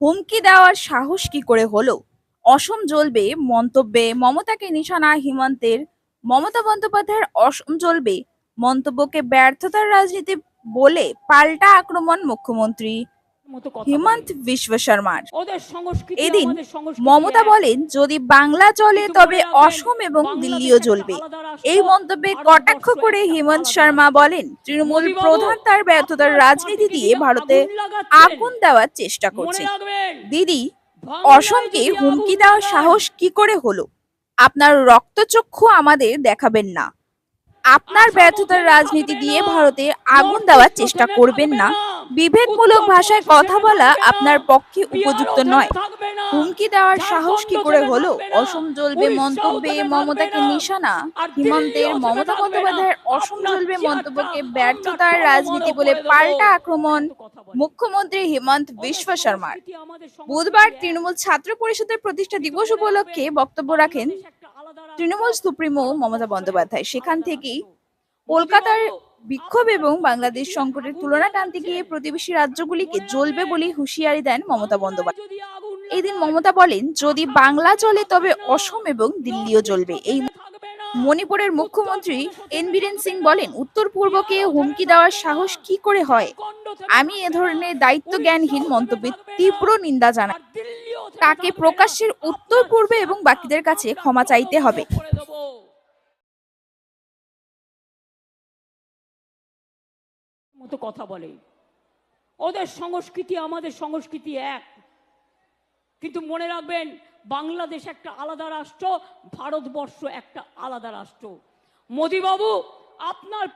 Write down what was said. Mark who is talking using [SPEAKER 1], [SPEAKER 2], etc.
[SPEAKER 1] হুমকি দেওয়ার সাহস কি করে হলো? অসম জ্বলবে মন্তব্যে মমতাকে নিশানা হিমন্তের। মমতা বন্দ্যোপাধ্যায়ের অসম জ্বলবে মন্তব্যকে ব্যর্থতার রাজনীতি বলে পাল্টা আক্রমণ মুখ্যমন্ত্রী। হিমন্ত বিশ্ব শর্মার। এদিন মমতা বলেন যদি বাংলা চলে তবে অসম এবং দিল্লিও জ্বলবে। এই মন্তব্যে কটাক্ষ করে হিমন্ত শর্মা বলেন তৃণমূল প্রধান তার ব্যর্থতার রাজনীতি দিয়ে ভারতে
[SPEAKER 2] আগুন
[SPEAKER 1] দেওয়ার চেষ্টা করছে। দিদি অসমকে হুমকি দেওয়ার সাহস কি করে হলো? আপনার রক্তচক্ষু আমাদের দেখাবেন না। আপনার ব্যর্থতার রাজনীতি দিয়ে ভারতে আগুন দেওয়ার চেষ্টা করবেন না, বিভেদমূলক ভাষায় কথা বলা আপনার পক্ষে উপযুক্ত নয়। হুমকি দেওয়ার সাহস কি করে হলো? অসম জ্বলবে মন্তব্যে মমতাকে নিশানা? হিমন্তের মমতা বন্দ্যোপাধ্যায়ের অসম জ্বলবে মন্তব্যকে ব্যর্থতার রাজনীতি বলে পাল্টা আক্রমণ। মুখ্যমন্ত্রী হিমন্ত বিশ্ব শর্মার। বুধবার তৃণমূল ছাত্র পরিষদের প্রতিষ্ঠা দিবস উপলক্ষে বক্তব্য রাখেন তৃণমূল সুপ্রিমো মমতা বন্দ্যোপাধ্যায়। সেখান থেকেই কলকাতার বিক্ষোভ এবং বাংলাদেশ সংকটের তুলনা টানতে গিয়ে প্রতিবেশী রাজ্যগুলিকে জ্বলবে বলে হুঁশিয়ারি দেন মমতা বন্দ্যোপাধ্যায়। এদিন মমতা বলেন, যদি বাংলা চলে তবে অসম এবং দিল্লিও জ্বলবে। এই মণিপুরের মুখ্যমন্ত্রী এন বীরেন সিং বলেন, উত্তর পূর্বকে হুমকি দেওয়ার সাহস কি করে হয়? আমি এ ধরনের দায়িত্ব জ্ঞানহীন মন্তব্যের তীব্র নিন্দা
[SPEAKER 2] ওখানে
[SPEAKER 1] তাকে প্রকাশ্যের উত্তর পূর্বে এবং বাকিদের কাছে ক্ষমা চাইতে হবে।
[SPEAKER 2] মতো কথা বলে। ওদের সংস্কৃতি আমাদের সংস্কৃতি এক। কিন্তু মনে রাখবেন, বাংলাদেশ একটা আলাদা রাষ্ট্র, ভারতবর্ষ একটা আলাদা রাষ্ট্র। মোদীবাবু, আপনার